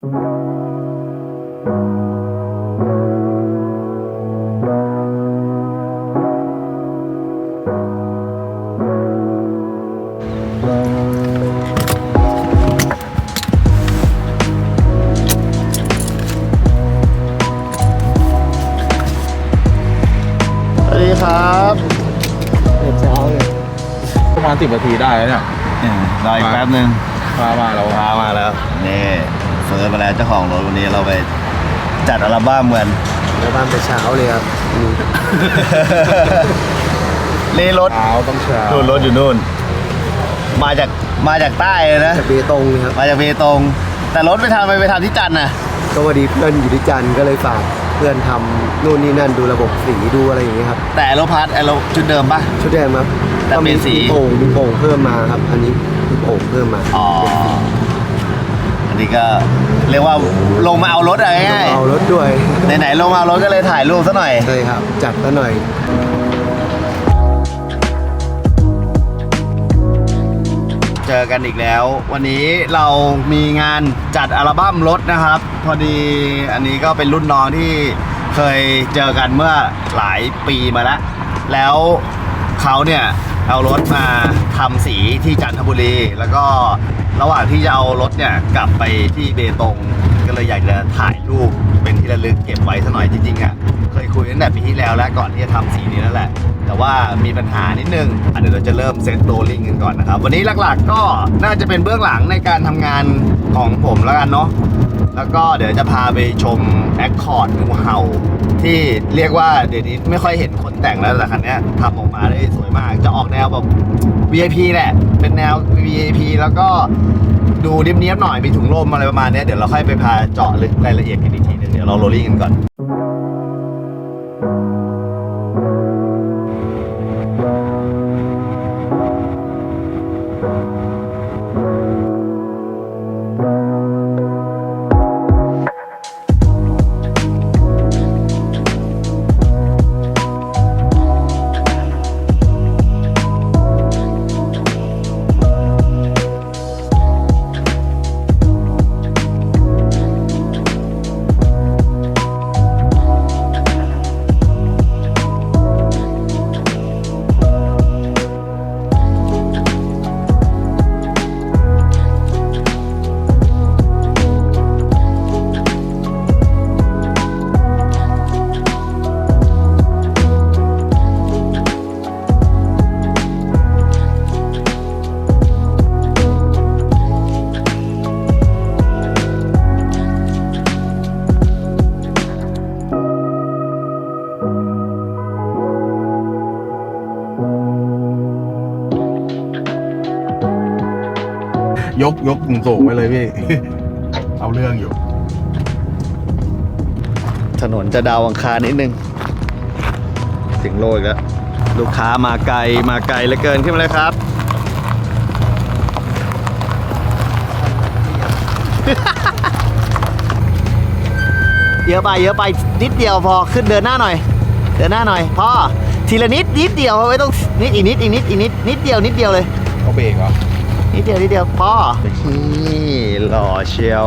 สวัสดีครับเช้าเลยประมาณสิบนาทีได้แล้วเนี่ยรออีกแป๊บนึงมามาเราพามาแล้ว นี่ เฟิร์สมาแล้วเจ้าของรถวันนี้เราไปจัดอัลบั้มเหมือนแล้วบ้านแต่เช้าเลยครับนี่นี่รถเช้าต้องเช้านู่นรถอยู่นู่น มาจากมาจากใต้เลยนะจากเบตงเลยครับมาจากเบตง แต่รถไปทำไปไปทำที่จันทร์น่ะก็พอดีเพื่อนอยู่ที่จันทร์ก็เลยฝากเพื่อนทำนู่นนี่นั่นดูระบบสีดูอะไรอย่างเงี้ยครับ แต่รถพัทไอรถชุดเดิมปะ ชุดแดงครับแต่ก็เปลี่มียนสี มีโป่งมีโป่งเพิ่มมาครับ อันนี้มีโป่งเพิ่มมาอ๋ออั นนี้ก็เรียกว่าลงมาเอารถอะไรง่ายเอารถด้วยๆไหนๆลงมาเอารถก็เลยถ่ายรูปซะหน่อย ใช่ครับ จัดซะหน่อย เจอกันอีกแล้ว วันนี้เรามีงานจัดอัลบั้มรถนะครับ พอดีอันนี้ก็เป็นรุ่นน้องที่เคยเจอกันเมื่อหลายปีมาแล้ว แล้วเขาเนี่ย เอารถมาทำสีที่จันทบุรี แล้วก็ระหว่างที่จะเอารถเนี่ยกลับไปที่เบตงก็เลยอยากจะถ่ายรูปเป็นที่ระลึกเก็บไว้สักหน่อยจริงๆอะเคยคุยตั้งแต่ปีที่แล้วแล้วก่อนที่จะทำสีนี้นั่นแหละ แต่ว่ามีปัญหานิดนึงอะเดี๋ยวเราจะเริ่มเซตโรลลิ่งกันก่อนนะครับ วันนี้หลักๆก็น่าจะเป็นเบื้องหลังในการทำงานของผมแล้วกันเนาะ แล้วก็เดี๋ยวจะพาไปชมแอคคอร์ดงูเห่า ที่เรียกว่าเดี๋ยวนี้ไม่ค่อยเห็นคนแต่งแล้วแต่คันนี้ทำออกมาได้สวยมาก จะออกแนวแบบ VIP แหละ เป็นแนว VIP แล้วก็ดูเนียบๆหน่อยมีถุงลมอะไรประมาณนี้เดี๋ยวเราค่อยไปพาเจาะลึกรายละเอียดกันอีกทีหนึงเดี๋ยวเราโรลลิ่งกันก่อน กยกสูงๆไปเลยพี่ เอาเรื่องอยู่ ถนนจะดาวอังคารนิดนึงถึงโลอีกแล้วลูกค้ามาไกลมาไกลเหลือเกินขึ้นมาเลยครับ เยอะไปเยอะไปนิดเดียวพอขึ้นเดินหน้าหน่อย เดินหน้าหน่อยพอทีละนิดนิดเดียวไม่ต้องนิดอีกนิดอีกนิดอีกนิดนิดเดียวนิดเดียวเลยเขาเบรกเหรอ นิดเดียวนิดเดียวพอนี่หล่อเชียว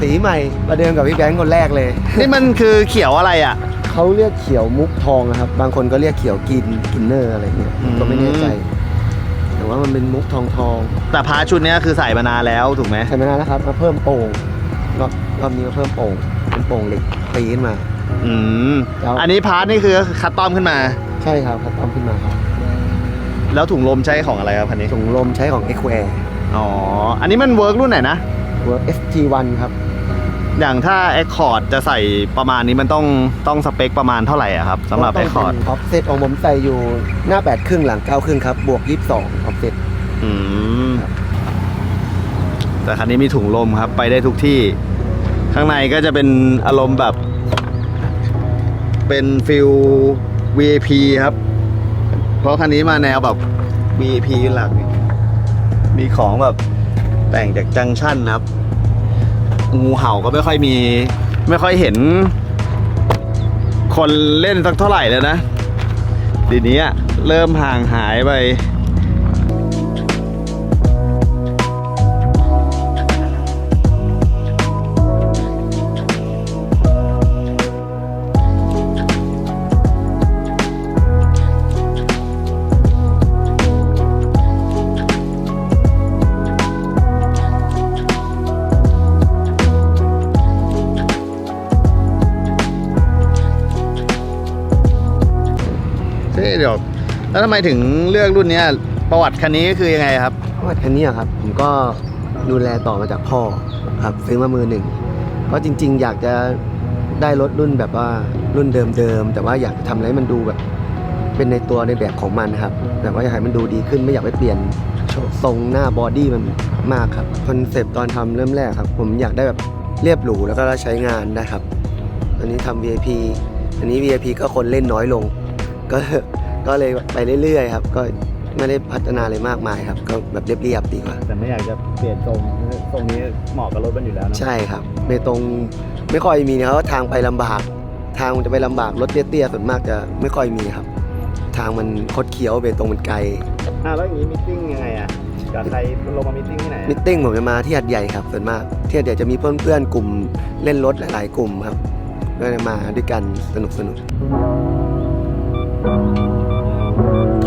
สีใหม่ประเดิมกับพี่แบงค์คนแรกเลย นี่มันคือเขียวอะไรอะ เขาเรียกเขียวมุกทองนะครับ บางคนก็เรียกเขียวกินกินเนอร์อะไรเงี้ยอืมก็ไม่แน่ใจ แต่ว่ามันเป็นมุกทองทองแต่พาชุดเนี้ยคือใส่มานานแล้วถูกไหมใช่ไหมนะครับมาเพิ่มโป่งรอบรอบนี้มาเพิ่มโป่งเป็นโป่งเหล็กตีขึ้นมา อืมครับอันนี้พาร์ทนี่คือคัสตอมขึ้นมา ใช่ครับครับเอาขึ้นมาครับ แล้วถุงลมใช้ของอะไรครับคันนี้ถุงลมใช้ของ e q u a i r อ๋อ อันนี้มันเวิร์กรุ่นไหนนะ Work SG1 ครับ อย่างถ้า Accord จะใส่ประมาณนี้มันต้องต้องสเปคประมาณเท่าไหร่อะครับสำหรับ Accord ออฟเซตของผมใส่อยู่หน้า 8 ครึ่งหลัง 9 ครึ่งครับ บวก 22ออฟเซตอืมครับแต่คันนี้มีถุงลมครับ ไปได้ทุกที่ ข้างในก็จะเป็นอารมณ์แบบ เป็นฟิล VIP ครับ เพราะคันนี้มาแนวแบบ VIP หลักนี่มีของแบบแต่งจากจังชั่นนะครับ งูเห่าก็ไม่ค่อยมี ไม่ค่อยเห็น คนเล่นสักเท่าไหร่แล้วนะ ดีนี้เริ่มห่างหายไป เดี๋ยว แล้วทำไมถึงเลือกรุ่นเนี้ยประวัติคันนี้คือยังไงครับเพระว่าคันนี้อะครับผมก็ดูแลต่อมาจากพ่อครับซื้อมามือหนึ่งเพราะจริง ๆ อยากจะได้รถรุ่นแบบว่ารุ่นเดิมๆแต่ว่าอยากทำอะไรให้มันดูแบบ เป็นในตัวในแบบของมันนะครับแต่ว่าอยากให้มันดูดีขึ้นไม่อยากไปเปลี่ยนทรงหน้าบอดี้มันมากครับคอนเซปต์ตอนทำเริ่มแรกครับ ผมอยากได้แบบเรียบหรูแล้วก็ใช้งานได้ครับ อันนี้ทำ VIP อันนี้ VIP ก็คนเล่นน้อยลง ก็ก็เลยไปเรื่อยๆครับ ก็ไม่ได้พัฒนาอะไรมากมายครับ ก็แบบเรียบๆดีกว่า แต่ไม่อยากจะเปลี่ยนทรงทรงนี้เหมาะกับรถมันอยู่แล้วนะใช่ครับเบตงไม่ค่อยมีนะครับว่าทางไปลำบาก ทางมันจะไปลำบากรถเตี้ยๆส่วนมากจะไม่ค่อยมีครับ ทางมันคดเคี้ยวเบตงมันไกลอ่าแล้วอย่างนี้มิทติ้งยังไงอะกับใครลงมามิทติ้งที่ไหนมิทติ้งผมจะมาที่หัดใหญ่ครับส่วนมากที่หัดใหญ่จะมีเพื่อนๆกลุ่มเล่นรถหลายๆกลุ่มครับก็จะมาด้วยกันสนุกส ハハハハ!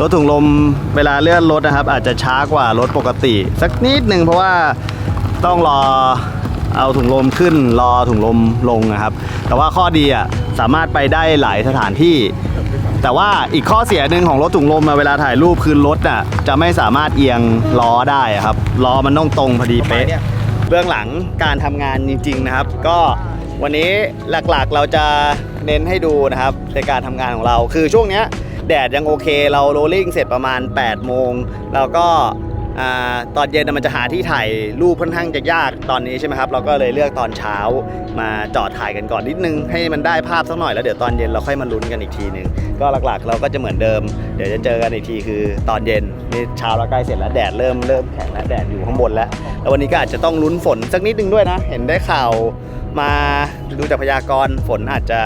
รถถุงลมเวลาเลื่อนรถนะครับ อาจจะช้ากว่ารถปกติ สักนิดหนึ่งเพราะว่าต้องรอเอาถุงลมขึ้นรอถุงลมลงนะครับ แต่ว่าข้อดีอะสามารถไปได้หลายสถานที่ แต่ว่าอีกข้อเสียหนึ่งของรถถุงลมเวลาถ่ายรูปคือรถอะจะไม่สามารถเอียงล้อได้ครับล้อมันต้องตรงพอดีเป๊ะเบื้องหลังการทำงานจริง ๆนะครับ ก็วันนี้หลักๆเราจะเน้นให้ดูนะครับในการทำงานของเราคือช่วงเนี้ย แดดยังโอเค เราโรลลิ่งเสร็จประมาณ 8 โมง แล้วก็อ่าตอนเย็นมันจะหาที่ถ่ายรูปค่อนข้างจะยากตอนนี้ใช่ไหมครับ เราก็เลยเลือกตอนเช้ามาจอดถ่ายกันก่อนนิดนึง ให้มันได้ภาพสักหน่อยแล้วเดี๋ยวตอนเย็นเราค่อยมาลุ้นกันอีกทีหนึ่งก็หลักๆ เราก็จะเหมือนเดิม เดี๋ยวจะเจอกันอีกทีคือตอนเย็นนี่เช้าเราใกล้เสร็จแล้วแดดเริ่มเริ่มแข็งแล้วแดดอยู่ข้างบนแล้วแล้ววันนี้ก็อาจจะต้องลุ้นฝนสักนิดนึงด้วยนะ เห็นได้ข่าวมาดูจากพยากรณ์ฝนอาจจะ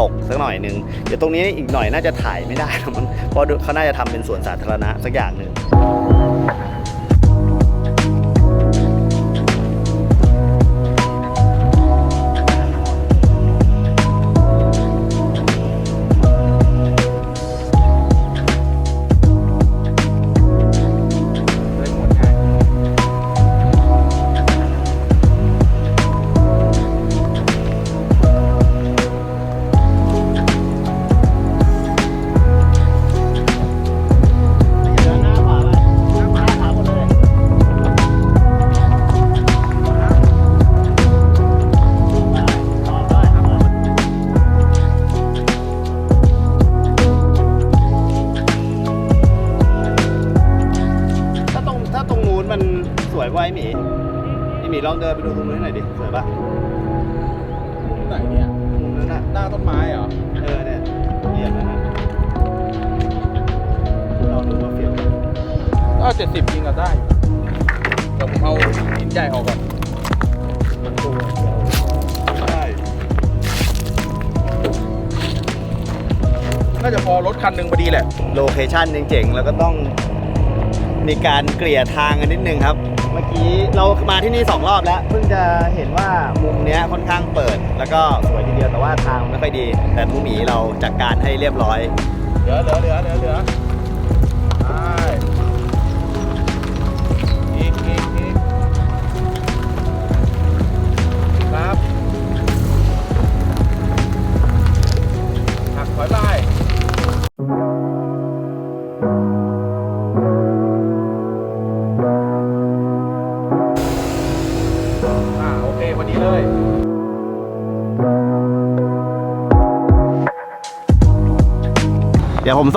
ตกสักหน่อยหนึ่งเดี๋ยวตรงนี้อีกหน่อยน่าจะถ่ายไม่ได้หรอกมั้งเพราะเขาน่าจะทำเป็นสวนสาธารณะสักอย่างหนึ่ง ก็เจ็ดสิบจริงก็ได้อยู่เดี๋ยวผมเอาหินใหญ่ออกก่อนมันตัวเดียวใช่น่าจะพอรถคันหนึ่งพอดีแหละ โลเคชั่นเจ๋งๆ แล้วก็ต้องมีการเกลี่ยทางกันนิดนึงครับ เมื่อกี้เรามาที่นี่สองรอบแล้ว เพิ่งจะเห็นว่ามุมเนี้ยค่อนข้างเปิด แล้วก็สวยทีเดียวแต่ว่าทางไม่ค่อยดี แต่ผู้หมีเราจัดการให้เรียบร้อย เหลือเหลือเหลือเหลือเหลือ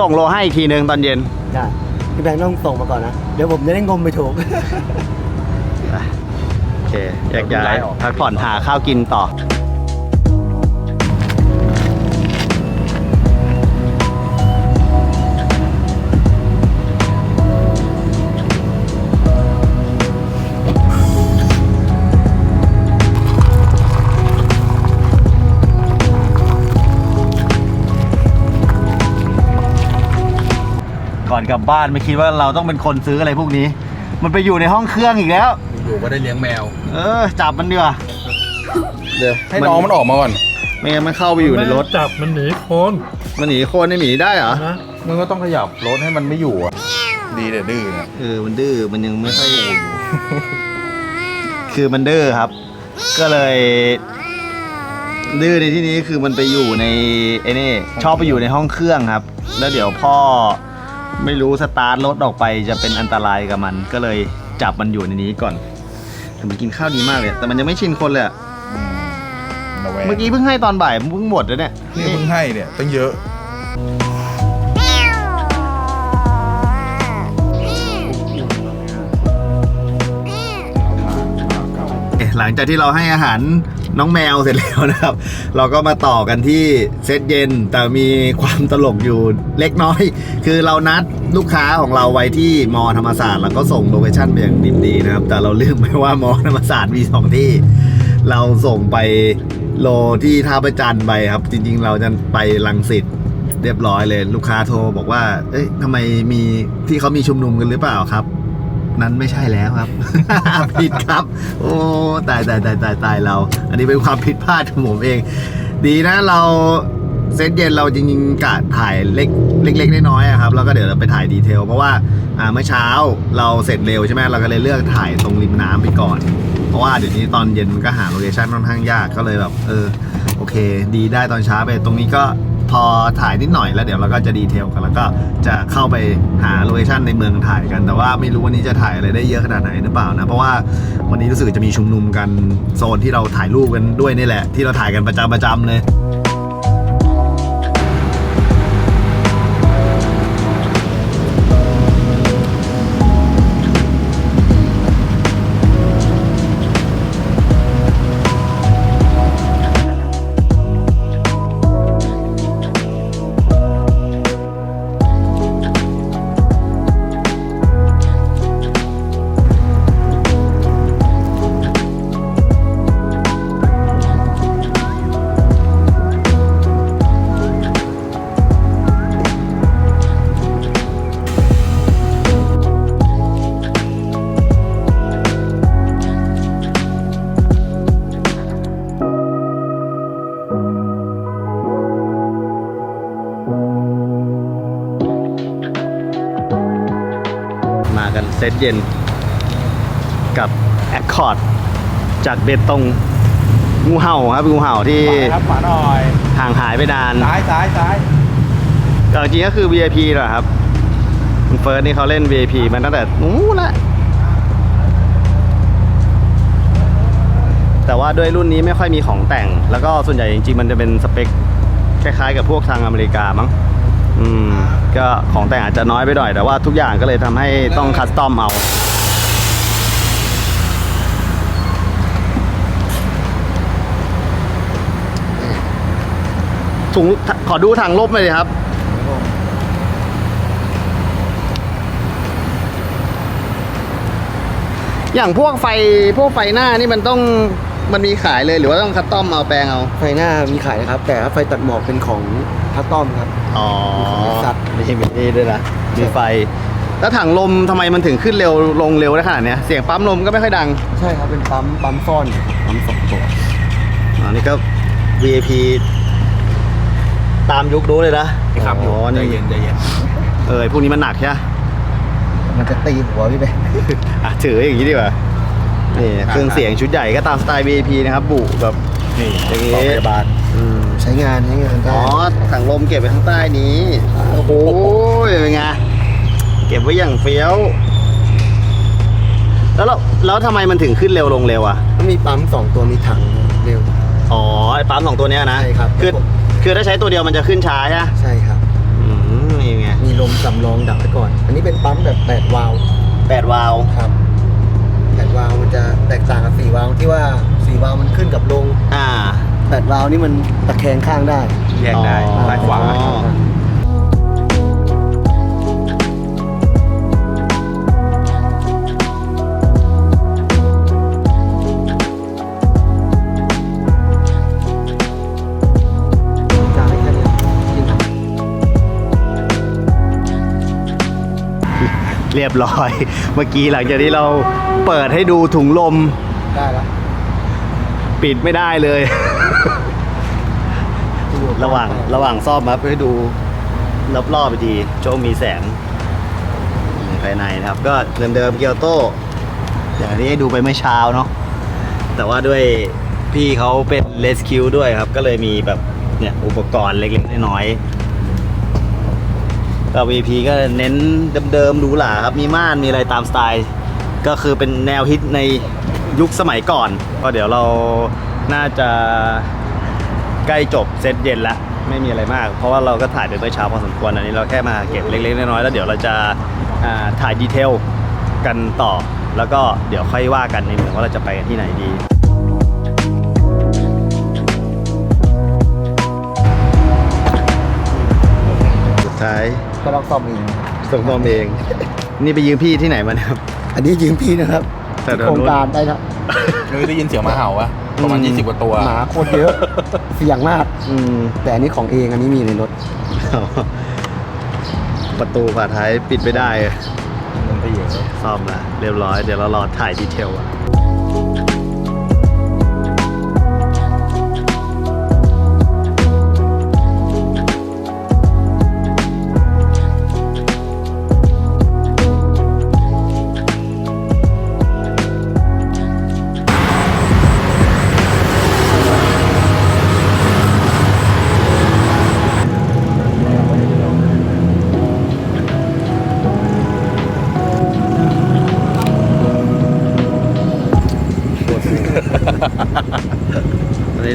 ส่งโลให้อีกทีนึงตอนเย็น ได้พี่แบงค์ต้องส่งมาก่อนนะ เดี๋ยวผมจะได้งมไปถูก โอเคแยกย้ายพักผ่อนหาข้าวกินต่อ อนอนกลับบ้านไม่คิดว่าเราต้องเป็นคนซื้ออะไรพวกนี้ มันไปอยู่ในห้องเครื่องอีกแล้ว อยู่ก็ได้เลี้ยงแมว เออ จับมันดีกว่าเดี๋ยวให้น้องมันออกมาก่อน ไม่งั้นมันเข้าไปอยู่ในรถ จับมันหนีคนมันหนีโคนในหมีได้เหรอ นะมึงก็ต้องขยับรถให้มันไม่อยู่อะดีแต่ดื้อเนี่ย เออ มันดื้อ มันยังไม่ค่อยคือมันดื้อครับ ก็เลย ดื้อในที่นี้คือมันไปอยู่ในไอ้นี่ชอบไปอยู่ในห้องเครื่องครับ แล้วเดี๋ยวพ่อ ไม่รู้สตาร์ทรถออกไปจะเป็นอันตรายกับมัน ก็เลยจับมันอยู่ในนี้ก่อนแต่มันกินข้าวดีมากเลยแต่มันยังไม่ชินคนเลยอะระแวงเมื่อกี้เพิ่งให้ตอนบ่ายเพิ่งหมดแล้วเนี่ยนี่เพิ่งให้เนี่ยตั้งเยอะเอ๊ะหลังจากที่เราให้อาหาร น้องแมวเสร็จแล้วนะครับ เราก็มาต่อกันที่เซตเย็น แต่มีความตลกอยู่เล็กน้อย คือเรานัดลูกค้าของเราไว้ที่มอธรรมศาสตร์ แล้วก็ส่งโลเคชั่นไปอย่างดิบดีนะครับ แต่เราลืมไปว่ามอธรรมศาสตร์มีสองที่ เราส่งไปโลที่ท่าประจันไปครับ จริง ๆ เราจะไปลังสิตเรียบร้อยเลย ลูกค้าโทรบอกว่า เอ้ยทำไมมีที่เขามีชุมนุมกันหรือเปล่าครับ นั้นไม่ใช่แล้วครับ ผิดครับ โอ้ตายตายตายตายตายเรา อันนี้เป็นความผิดพลาดของผมเอง ดีนะเราเซตเย็นเราจริงๆกะถ่ายเล็กเล็กๆน้อยๆอะครับแล้วก็เดี๋ยวเราไปถ่ายดีเทล เพราะว่าเมื่อเช้าเราเสร็จเร็วใช่ไหมเราก็เลยเลือกถ่ายตรงริมน้ำไปก่อน เพราะว่าเดี๋ยวนี้ตอนเย็นมันก็หาโลเคชั่นค่อนข้างยากก็เลยแบบเออโอเค ดีได้ตอนเช้าไปตรงนี้ก็ พอถ่ายนิดหน่อยแล้วเดี๋ยวเราก็จะดีเทลกันแล้วก็จะเข้าไปหาโลเคชั่นในเมืองถ่ายกัน แต่ว่าไม่รู้วันนี้จะถ่ายอะไรได้เยอะขนาดไหนหรือเปล่านะ เพราะว่าวันนี้รู้สึกจะมีชุมนุมกันโซนที่เราถ่ายรูปกันด้วยนี่แหละ ที่เราถ่ายกันประจำประจำเลย เซตเย็น กับแอคคอร์ดจากเบตงงูเห่าครับงูเห่าที่ครับขวาหน่อยห่างหายไปนานซ้ายซ้ายซ้ายแต่จริงๆก็คือ VIP แหละครับคุณเฟิร์สนี่เขาเล่น VIP มาตั้งแต่นู้นละแต่ว่าด้วยรุ่นนี้ไม่ค่อยมีของแต่ง แล้วก็ส่วนใหญ่จริงๆมันจะเป็นสเปคคล้ายๆกับพวกทางอเมริกามั้ง อืมก็ของแต่งอาจจะน้อยไปหน่อยแต่ว่าทุกอย่างก็เลยทำให้ต้องคัสตอมเอา ถุงขอดูถังลบหน่อยดิครับ อย่างพวกไฟพวกไฟหน้านี่มันต้องมันมีขายเลยหรือว่าต้องคัสตอมเอาแปลงเอา ไฟหน้ามีขายนะครับ แต่ไฟตัดหมอกเป็นของ พัตตอมครับอ๋อมีสัตว์มีมีนี่ด้วยนะมีไฟ แล้วถังลมทำไมมันถึงขึ้นเร็วลงเร็วได้ขนาดเนี้ยเสียงปั๊มลมก็ไม่ค่อยดัง ใช่ครับเป็นปั๊มปั๊มซ่อนอยู่ปั๊มสองตัวอ๋อนี่ก็ VIP ตามยุคดูเลยนะนี่ครับอยู่อ๋อใจนี่เย็นใจเย็นเออไอ้พวกนี้มันหนักใช่ไหมมันจะตีหัวพี่ไปอะถืออย่างนี้ดีกว่านี่เครื่องเสียงชุดใหญ่ก็ตามสไตล์ VIP นะครับบุแบบนี่อย่างงี้ต่อพยาบาลอืมใช้งานใช้งานได้ อ๋อถังลมเก็บไว้ข้างใต้นี้ โอ้โหเป็นไง เก็บไว้อย่างเฟี้ยว แล้วเราแล้วทำไมมันถึงขึ้นเร็วลงเร็วอะ ก็มีปั๊มสองตัวมีถังเร็ว อ๋อไอ้ปั๊มสองตัวเนี้ยนะใช่ครับคือคือถ้าใช้ตัวเดียวมันจะขึ้นช้าใช่ไหมใช่ครับ อืมนี่ไงมีลมสำรองดับไว้ก่อน อันนี้เป็นปั๊มแบบแปดวาล์วแปดวาล์วครับแปดวาล์วมันจะแตกต่างกับสี่วาล์วที่ว่าสี่วาล์วมันขึ้นกับลง อ่า แปดวาล์วนี่มันตะแคงข้างได้ แยกได้อ๋อ ซ้ายขวาอ๋อจานแค่นี้จริงครับเรียบร้อย เมื่อกี้หลังจากที่เราเปิดให้ดูถุงลม ได้แล้ว ปิดไม่ได้เลย ระหว่างระหว่างซ่อมครับให้ดูรอบๆไปทีโชคมีแสงภายในนะครับ ก็เดิมๆเกียวโต้อย่างที่ให้ดูไปเมื่อเช้าเนาะแต่ว่าด้วยพี่เขาเป็นเลสคิวด้วยครับ ก็เลยมีแบบเนี่ยอุปกรณ์เล็กๆน้อยๆก็ VP ก็เน้นเดิมๆหรูหราครับ มีม่านมีอะไรตามสไตล์ ก็คือเป็นแนวฮิตในยุคสมัยก่อน ก็เดี๋ยวเราน่าจะใกล้จบเซตเย็นแล้วไม่มีอะไรมาก เพราะว่าเราก็ถ่ายไปเมื่อเช้าพอสมควรอันนี้เราแค่มาเก็บเล็กๆน้อยๆแล้วเดี๋ยวเราจะอ่าถ่ายดีเทลกันต่อ แล้วก็เดี๋ยวค่อยว่ากันในเมืองว่าเราจะไปกันที่ไหนดีสุดท้ายก็ต้องซ่อมเองส่งมอมเอง นี่ไปยืมพี่ที่ไหนมาเนี่ยครับ อันนี้ยืมพี่นะครับแต่เดี๋ยวโครงการได้นะเออได้ยินเสียงหมาเห่าอะประมาณอืม20 กว่าตัว หมาโคตรเยอะ เสี่ยงมาก อืม แต่อันนี้ของเองอันนี้มีในรถ ประตูฝาท้ายปิดไม่ได้มันไปเยอะ ซ่อมละเรียบร้อย เดี๋ยวเรารอถ่ายดีเทลอะ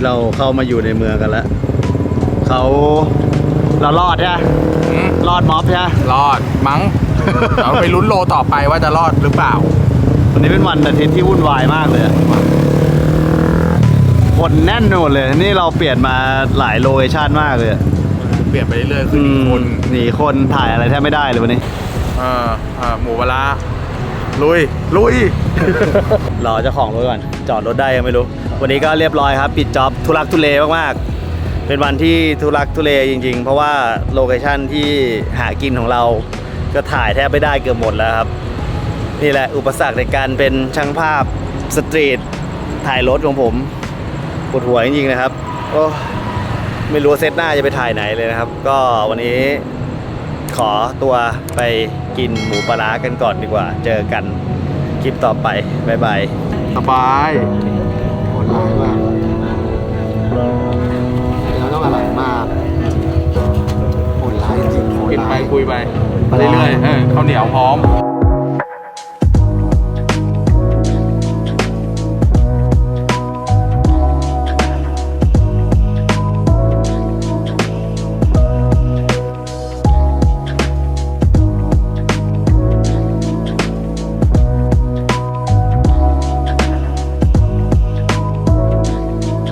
เราเข้ามาอยู่ในเมืองกันแล้วเขาเรารอดใช่ไหมอืมรอดม็อบใช่ไหมรอดมั้ง เราไปลุ้นโลต่อไปว่าจะรอดหรือเปล่า วันนี้เป็นวันอาทิตย์ที่วุ่นวายมากเลยอะคนแน่นไปหมดเลย นี่เราเปลี่ยนมาหลายโลเคชั่นมากเลยอะเปลี่ยนไปเรื่อยๆคือหนึ่งคน หนีคนถ่ายอะไรแทบไม่ได้เลยวันนี้ เออเออหมูปลาร้า ลุย ลุย รอเจ้าของรถก่อน จอดรถได้ยังไม่รู้ วันนี้ก็เรียบร้อยครับ ปิดจ็อบทุลักทุเลมากๆ เป็นวันที่ทุลักทุเลจริง ๆ เพราะว่าโลเคชั่นที่หากินของเรา ก็ถ่ายแทบไม่ได้เกือบหมดแล้วครับ นี่แหละอุปสรรคในการเป็นช่างภาพสตรีทถ่ายรถของผมปวดหัวจริงๆนะครับ โอ้ไม่รู้เซตหน้าจะไปถ่ายไหนเลยนะครับ ก็วันนี้ขอตัวไป กินหมูปลาร้ากันก่อนดีกว่า เจอกันคลิปต่อไป บ๊ายบาย สบายโหดร้ายมากแล้วต้องอร่อยมากโหดร้ายจริงๆโหดกินร้าไปย คุยไปปลาร้าเรื่อยๆเออข้าวเหนียวพร้อม